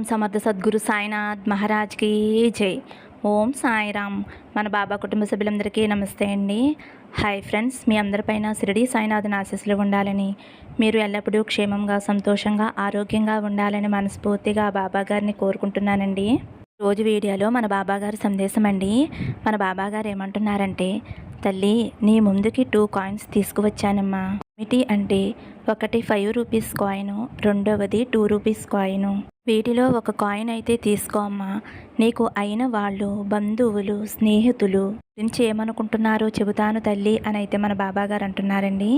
ఓం సమర్థ సద్గురు సాయినాథ్ మహారాజ్కి జై. ఓం సాయిరామ్. మన బాబా కుటుంబ సభ్యులందరికీ నమస్తే అండి. హాయ్ ఫ్రెండ్స్ మీ అందరిపైన షిరిడి సాయినాథన్ ఆశీస్సులు ఉండాలని మీరు ఎల్లప్పుడూ క్షేమంగా సంతోషంగా ఆరోగ్యంగా ఉండాలని మనస్ఫూర్తిగా బాబా గారిని కోరుకుంటున్నానండి. రోజు వీడియోలో మన బాబాగారి సందేశం అండి. మన బాబాగారు ఏమంటున్నారంటే తల్లి నీ ముందుకి టూ కాయిన్స్ తీసుకువచ్చానమ్మా. ఏమిటి అంటే ఒకటి ఫైవ్ రూపీస్ కాయిన్ రెండవది టూ రూపీస్ కాయిన్ వీటిలో ఒక కాయిన్ అయితే తీసుకోమ్మా నీకు అయిన వాళ్ళు బంధువులు స్నేహితులు గురించి ఏమనుకుంటున్నారో చెబుతాను తల్లి అని అయితే మన బాబాగారు అంటున్నారండి.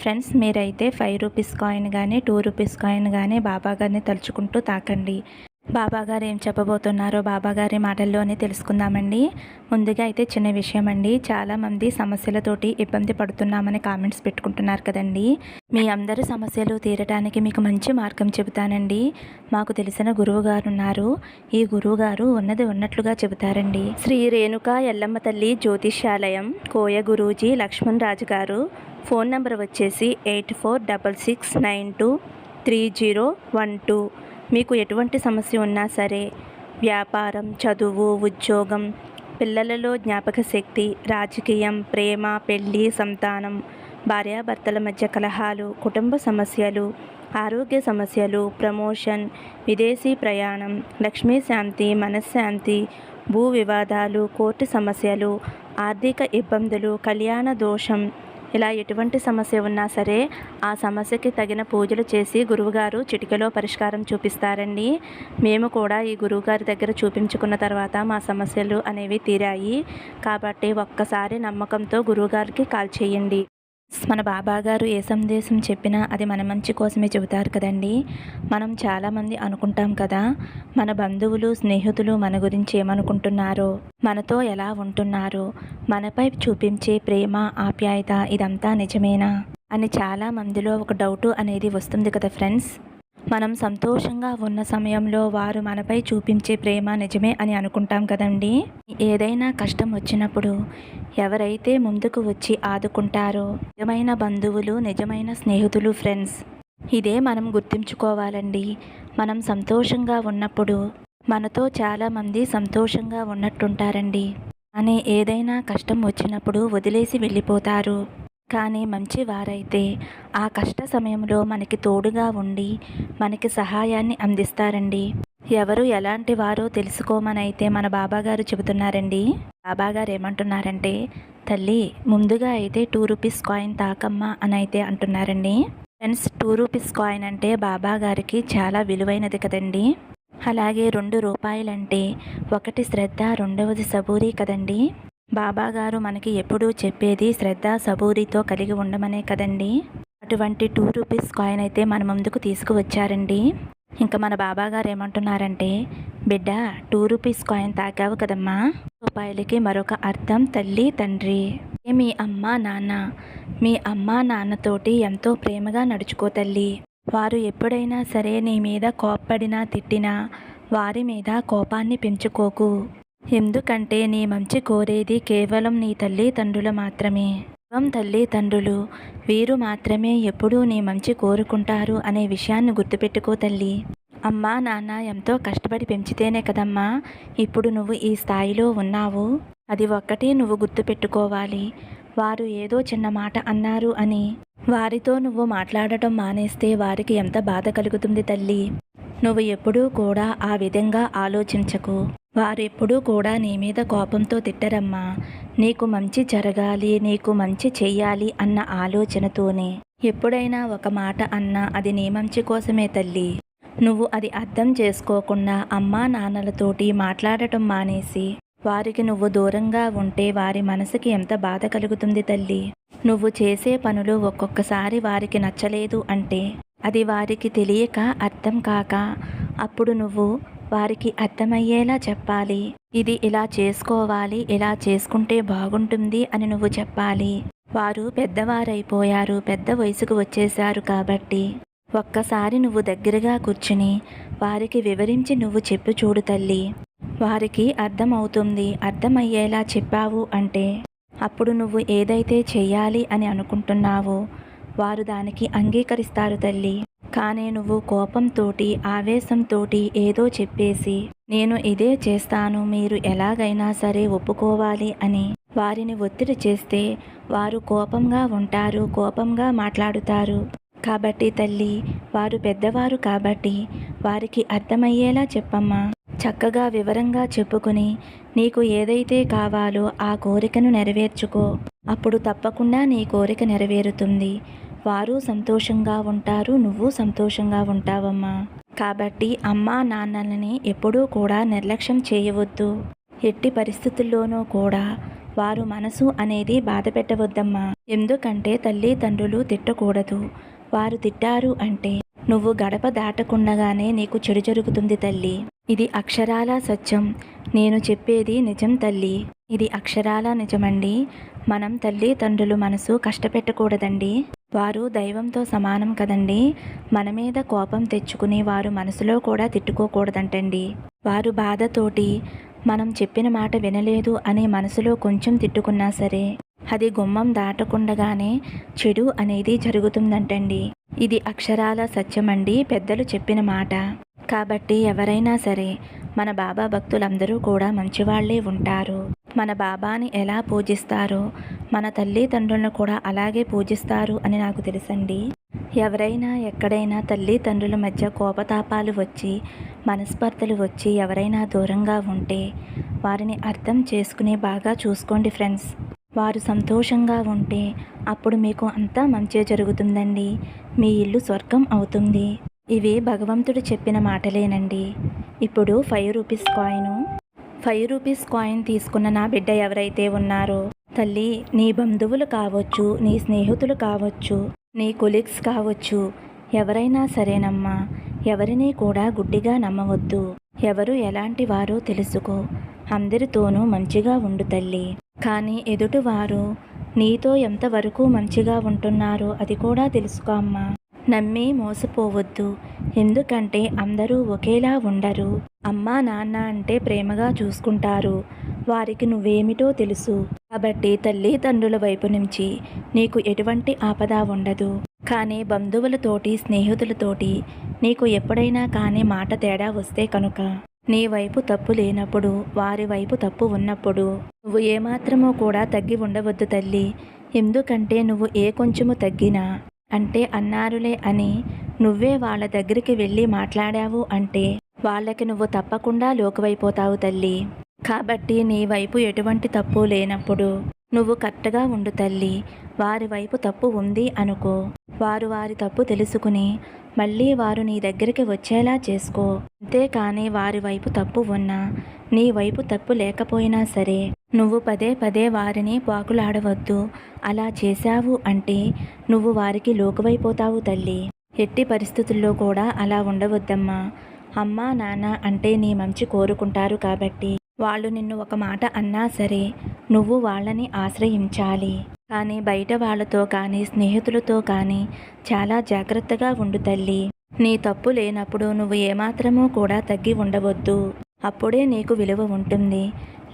ఫ్రెండ్స్ మీరైతే ఫైవ్ రూపీస్ కాయిన్ కానీ టూ రూపీస్ కాయిన్ కానీ బాబాగారిని తలుచుకుంటూ తాకండి. బాబాగారు ఏం చెప్పబోతున్నారో బాబాగారి మాటల్లోనే తెలుసుకుందామండి. ముందుగా అయితే చిన్న విషయం అండి చాలామంది సమస్యలతోటి ఇబ్బంది పడుతున్నామని కామెంట్స్ పెట్టుకుంటున్నారు కదండి. మీ అందరి సమస్యలు తీరడానికి మీకు మంచి మార్గం చెబుతానండి. మాకు తెలిసిన గురువు గారు ఉన్నారు ఈ గురువు గారు ఉన్నది ఉన్నట్లుగా చెబుతారండి. శ్రీ రేణుక ఎల్లమ్మ తల్లి జ్యోతిష్యాలయం కోయ గురూజీ లక్ష్మణ్ రాజు గారు. ఫోన్ నెంబర్ వచ్చేసి eight four double six nine two three zero one two. మీకు ఎటువంటి సమస్య ఉన్నా సరే వ్యాపారం చదువు ఉద్యోగం పిల్లలలో జ్ఞాపక శక్తి రాజకీయం ప్రేమ పెళ్ళి సంతానం భార్యాభర్తల మధ్య కలహాలు కుటుంబ సమస్యలు ఆరోగ్య సమస్యలు ప్రమోషన్ విదేశీ ప్రయాణం లక్ష్మీ శాంతి మనశ్శాంతి భూ వివాదాలు కోర్టు సమస్యలు ఆర్థిక ఇబ్బందులు కళ్యాణ దోషం ఇలా ఎటువంటి సమస్య ఉన్నా సరే ఆ సమస్యకి తగిన పూజలు చేసి గురువుగారు చిటికలో పరిష్కారం చూపిస్తారండి. మేము కూడా ఈ గురువుగారి దగ్గర చూపించుకున్న తర్వాత మా సమస్యలు అనేవి తీరాయి. కాబట్టి ఒక్కసారి నమ్మకంతో గురువుగారికి కాల్ చేయండి. మన బాబాగారు ఏ సందేశం చెప్పినా అది మన మంచి కోసమే చెబుతారు కదండి. మనం చాలామంది అనుకుంటాం కదా మన బంధువులు స్నేహితులు మన గురించి ఏమనుకుంటున్నారో మనతో ఎలా ఉంటున్నారో మనపై చూపించే ప్రేమ ఆప్యాయత ఇదంతా నిజమేనా అని చాలా మందిలో ఒక డౌటు అనేది వస్తుంది కదా ఫ్రెండ్స్. మనం సంతోషంగా ఉన్న సమయంలో వారు మనపై చూపించే ప్రేమ నిజమే అని అనుకుంటాం కదండి. ఏదైనా కష్టం వచ్చినప్పుడు ఎవరైతే ముందుకు వచ్చి ఆదుకుంటారో నిజమైన బంధువులు నిజమైన స్నేహితులు ఫ్రెండ్స్ ఇదే మనం గుర్తుంచుకోవాలండి. మనం సంతోషంగా ఉన్నప్పుడు మనతో చాలామంది సంతోషంగా ఉన్నట్టుంటారండి. కానీ ఏదైనా కష్టం వచ్చినప్పుడు వదిలేసి వెళ్ళిపోతారు. కానీ మంచి వారైతే ఆ కష్ట సమయంలో మనకి తోడుగా ఉండి మనకి సహాయాన్ని అందిస్తారండి. ఎవరు ఎలాంటి వారో తెలుసుకోమనైతే మన బాబాగారు చెబుతున్నారండి. బాబాగారు ఏమంటున్నారంటే తల్లి ముందుగా అయితే టూ రూపీస్ కాయిన్ తాకమ్మ అని అయితే అంటున్నారండి. ఫ్రెండ్స్ టూ రూపీస్ కాయిన్ అంటే బాబా గారికి చాలా విలువైనది కదండి. అలాగే రెండు రూపాయలంటే ఒకటి శ్రద్ధ రెండవది సబూరి కదండి. బాబాగారు మనకి ఎప్పుడూ చెప్పేది శ్రద్ధ సబూరితో కలిగి ఉండమనే కదండి. అటువంటి టూ రూపీస్ కాయిన్ అయితే మన ముందుకు తీసుకువచ్చారండి. ఇంకా మన బాబాగారు ఏమంటున్నారంటే బిడ్డ టూ రూపీస్ కాయిన్ తాకావు కదమ్మా. రూపాయలకి మరొక అర్థం తల్లి తండ్రి. మీ అమ్మ నాన్న. మీ అమ్మ నాన్నతోటి ఎంతో ప్రేమగా నడుచుకో తల్లి. వారు ఎప్పుడైనా సరే నీ మీద కోప్పడినా తిట్టినా వారి మీద కోపాన్ని పెంచుకోకు. ఎందుకంటే నీ మంచి కోరేది కేవలం నీ తల్లిదండ్రులు మాత్రమే. కేవలం తల్లిదండ్రులు వీరు మాత్రమే ఎప్పుడూ నీ మంచి కోరుకుంటారు అనే విషయాన్ని గుర్తుపెట్టుకో తల్లి. అమ్మా నాన్న ఎంతో కష్టపడి పెంచితేనే కదమ్మా ఇప్పుడు నువ్వు ఈ స్థాయిలో ఉన్నావు. అది ఒక్కటే నువ్వు గుర్తుపెట్టుకోవాలి. వారు ఏదో చిన్న మాట అన్నారు అని. వారితో నువ్వు మాట్లాడటం మానేస్తే వారికి ఎంత బాధ కలుగుతుంది తల్లి. నువ్వు ఎప్పుడూ కూడా ఆ విధంగా ఆలోచించకు. వారెప్పుడూ కూడా నీ మీద కోపంతో తిట్టరమ్మా. నీకు మంచి జరగాలి నీకు మంచి చెయ్యాలి అన్న ఆలోచనతోనే. ఎప్పుడైనా ఒక మాట అన్నా అది నీ మంచి కోసమే తల్లి. నువ్వు అది అర్థం చేసుకోకుండా అమ్మా నాన్నలతోటి మాట్లాడటం మానేసి వారికి నువ్వు దూరంగా ఉంటే వారి మనసుకి ఎంత బాధ కలుగుతుంది తల్లి. నువ్వు చేసే పనులు ఒక్కొక్కసారి వారికి నచ్చలేదు అంటే అది వారికి తెలియక అర్థం కాక అప్పుడు నువ్వు వారికి అర్థమయ్యేలా చెప్పాలి. ఇది ఇలా చేసుకోవాలి ఇలా చేసుకుంటే బాగుంటుంది అని నువ్వు చెప్పాలి. వారు పెద్దవారైపోయారు పెద్ద వయసుకు వచ్చేశారు కాబట్టి. ఒక్కసారి నువ్వు దగ్గరగా కూర్చుని వారికి వివరించి నువ్వు చెప్పు చూడు తల్లి. వారికి అర్థమవుతుంది అర్థమయ్యేలా చెప్పావు అంటే. అప్పుడు నువ్వు ఏదైతే చెయ్యాలి అని అనుకుంటున్నావో వారు దానికి అంగీకరిస్తారు తల్లి. కానీ నువ్వు కోపంతోటి ఆవేశంతోటి ఏదో చెప్పేసి నేను ఇదే చేస్తాను మీరు ఎలాగైనా సరే ఒప్పుకోవాలి అని వారిని ఒత్తిడి చేస్తే వారు కోపంగా ఉంటారు కోపంగా మాట్లాడుతారు. కాబట్టి తల్లి వారు పెద్దవారు కాబట్టి వారికి అర్థమయ్యేలా చెప్పమ్మా. చక్కగా వివరంగా చెప్పుకుని నీకు ఏదైతే కావాలో ఆ కోరికను నెరవేర్చుకో. అప్పుడు తప్పకుండా నీ కోరిక నెరవేరుతుంది. వారు సంతోషంగా ఉంటారు నువ్వు సంతోషంగా ఉంటావమ్మా. కాబట్టి అమ్మా నాన్నలని ఎప్పుడూ కూడా నిర్లక్ష్యం చేయవద్దు. ఎట్టి పరిస్థితుల్లోనూ కూడా వారు మనసు అనేది బాధ పెట్టవద్దమ్మా. ఎందుకంటే తల్లిదండ్రులు తిట్టకూడదు. వారు తిట్టారు అంటే నువ్వు గడప దాటకుండగానే నీకు చెడు జరుగుతుంది తల్లి. ఇది అక్షరాల సత్యం. నేను చెప్పేది నిజం తల్లి. ఇది అక్షరాల నిజమండి. మనం తల్లి తండ్రులు మనసు కష్టపెట్టకూడదండి. వారు దైవంతో సమానం కదండి. మన మీద కోపం తెచ్చుకుని వారు మనసులో కూడా తిట్టుకోకూడదంటండి. వారు బాధతోటి మనం చెప్పిన మాట వినలేదు అనే మనసులో కొంచెం తిట్టుకున్నా సరే అది గుమ్మం దాటకుండగానే చెడు అనేది జరుగుతుందంటండి. ఇది అక్షరాల సత్యమండి పెద్దలు చెప్పిన మాట. కాబట్టి ఎవరైనా సరే మన బాబా భక్తులందరూ కూడా మంచివాళ్ళే ఉంటారు. మన బాబాని ఎలా పూజిస్తారో మన తల్లిదండ్రులను కూడా అలాగే పూజిస్తారు అని నాకు తెలుసండి. ఎవరైనా ఎక్కడైనా తల్లిదండ్రుల మధ్య కోపతాపాలు వచ్చి మనస్పర్ధలు వచ్చి ఎవరైనా దూరంగా ఉంటే వారిని అర్థం చేసుకుని బాగా చూసుకోండి ఫ్రెండ్స్. వారు సంతోషంగా ఉంటే అప్పుడు మీకు అంతా మంచే జరుగుతుందండి. మీ ఇల్లు స్వర్గం అవుతుంది. ఇవి భగవంతుడు చెప్పిన మాటలేనండి. ఇప్పుడు five rupees coin. Five rupees coin తీసుకున్న నా బిడ్డ ఎవరైతే ఉన్నారో తల్లి నీ బంధువులు కావచ్చు నీ స్నేహితులు కావచ్చు నీ కొలీగ్స్ కావచ్చు ఎవరైనా సరేనమ్మా. ఎవరిని కూడా గుడ్డిగా నమ్మవద్దు. ఎవరు ఎలాంటి వారో తెలుసుకో. అందరితోనూ మంచిగా ఉండు తల్లి. కానీ ఎదుటివారు నీతో ఎంతవరకు మంచిగా ఉంటున్నారో అది కూడా తెలుసుకో అమ్మా. నమ్మి మోసపోవద్దు. ఎందుకంటే అందరూ ఒకేలా ఉండరు. అమ్మా నాన్న అంటే ప్రేమగా చూసుకుంటారు. వారికి నువ్వేమిటో తెలుసు. కాబట్టి తల్లిదండ్రుల వైపు నుంచి నీకు ఎటువంటి ఆపద ఉండదు. కానీ బంధువులతోటి స్నేహితులతోటి నీకు ఎప్పుడైనా కానీ మాట తేడా వస్తే కనుక నీ వైపు తప్పు లేనప్పుడు వారి వైపు తప్పు ఉన్నప్పుడు నువ్వు ఏమాత్రమో కూడా తగ్గి ఉండవద్దు తల్లి. ఎందుకంటే నువ్వు ఏ కొంచెము తగ్గినా అంటే అన్నారులే అని నువ్వే వాళ్ళ దగ్గరికి వెళ్ళి మాట్లాడావు అంటే వాళ్ళకి నువ్వు తప్పకుండా లోకువైపోతావు తల్లి. కాబట్టి నీ వైపు ఎటువంటి తప్పు లేనప్పుడు నువ్వు కరెక్ట్గా ఉండు తల్లి. వారి వైపు తప్పు ఉంది అనుకో. వారు వారి తప్పు తెలుసుకుని మళ్ళీ వారు నీ దగ్గరికి వచ్చేలా చేసుకో. అంతేకాని వారి వైపు తప్పు ఉన్నా నీ వైపు తప్పు లేకపోయినా సరే నువ్వు పదే పదే వారిని పాకులాడవద్దు అలా చేశావు అంటే నువ్వు వారికి లోకువైపోతావు తల్లి. ఎట్టి పరిస్థితుల్లో కూడా అలా ఉండవద్దమ్మా. అమ్మా నాన్న అంటే నీ మంచి కోరుకుంటారు కాబట్టి. వాళ్ళు నిన్ను ఒక మాట అన్నా సరే నువ్వు వాళ్ళని ఆశ్రయించాలి. కానీ బయట వాళ్ళతో కానీ స్నేహితులతో కానీ చాలా జాగ్రత్తగా ఉండు తల్లి. నీ తప్పు లేనప్పుడు నువ్వు ఏమాత్రమూ కూడా తగ్గి ఉండవద్దు. అప్పుడే నీకు విలువ ఉంటుంది.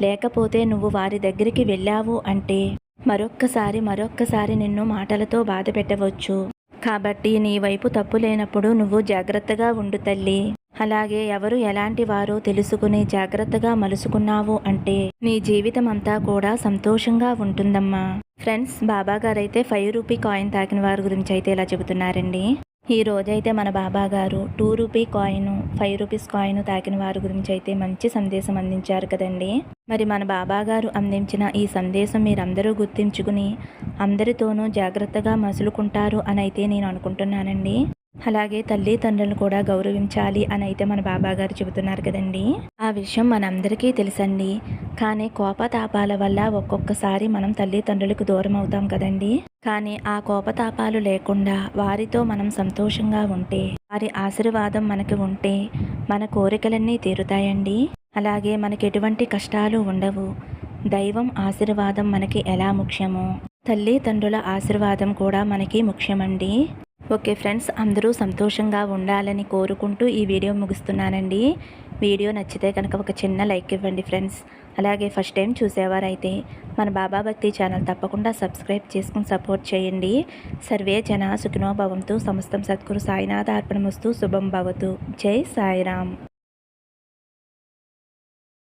లేకపోతే నువ్వు వారి దగ్గరికి వెళ్ళావు అంటే మరొక్కసారి మరొక్కసారి నిన్ను మాటలతో బాధ పెట్టవచ్చు కాబట్టి నీ వైపు తప్పు లేనప్పుడు నువ్వు జాగ్రత్తగా ఉండు తల్లి. అలాగే ఎవరు ఎలాంటి వారో తెలుసుకుని జాగ్రత్తగా మలుసుకున్నావు అంటే నీ జీవితం అంతా కూడా సంతోషంగా ఉంటుందమ్మా. ఫ్రెండ్స్ బాబాగారైతే ఫైవ్ రూపీ కాయిన్ తాకిన వారి గురించి అయితే ఇలా చెబుతున్నారండి. ఈ రోజైతే మన బాబా గారు two rupee coin five rupees coin తాకిన వారి గురించి అయితే మంచి సందేశం అందించారు కదండి. మరి మన బాబా గారు అందించిన ఈ సందేశం మీరందరూ గుర్తించుకుని అందరితోనూ జాగ్రత్తగా మసులుకుంటారు అని అయితే నేను అనుకుంటున్నానండి. అలాగే తల్లిదండ్రులను కూడా గౌరవించాలి అని అయితే మన బాబాగారు చెబుతున్నారు కదండి. ఆ విషయం మనందరికీ తెలుసండి. కానీ కోపతాపాల వల్ల ఒక్కొక్కసారి మనం తల్లిదండ్రులకు దూరం అవుతాం కదండి. కానీ ఆ కోపతాపాలు లేకుండా వారితో మనం సంతోషంగా ఉంటే వారి ఆశీర్వాదం మనకి ఉంటే మన కోరికలన్నీ తీరుతాయండి. అలాగే మనకి ఎటువంటి కష్టాలు ఉండవు. దైవం ఆశీర్వాదం మనకి ఎలా ముఖ్యమో తల్లిదండ్రుల ఆశీర్వాదం కూడా మనకి ముఖ్యమండి. ఓకే ఫ్రెండ్స్ అందరూ సంతోషంగా ఉండాలని కోరుకుంటూ ఈ వీడియో ముగిస్తున్నానండి. వీడియో నచ్చితే కనుక ఒక చిన్న లైక్ ఇవ్వండి ఫ్రెండ్స్. అలాగే ఫస్ట్ టైం చూసేవారైతే మన బాబా భక్తి ఛానల్ తప్పకుండా సబ్స్క్రైబ్ చేసుకుని సపోర్ట్ చేయండి. సర్వే జన సుఖినోభవంతో సమస్తం సద్గురు సాయినాథ అర్పణమస్తు శుభం భవతు. జై సాయిరామ్.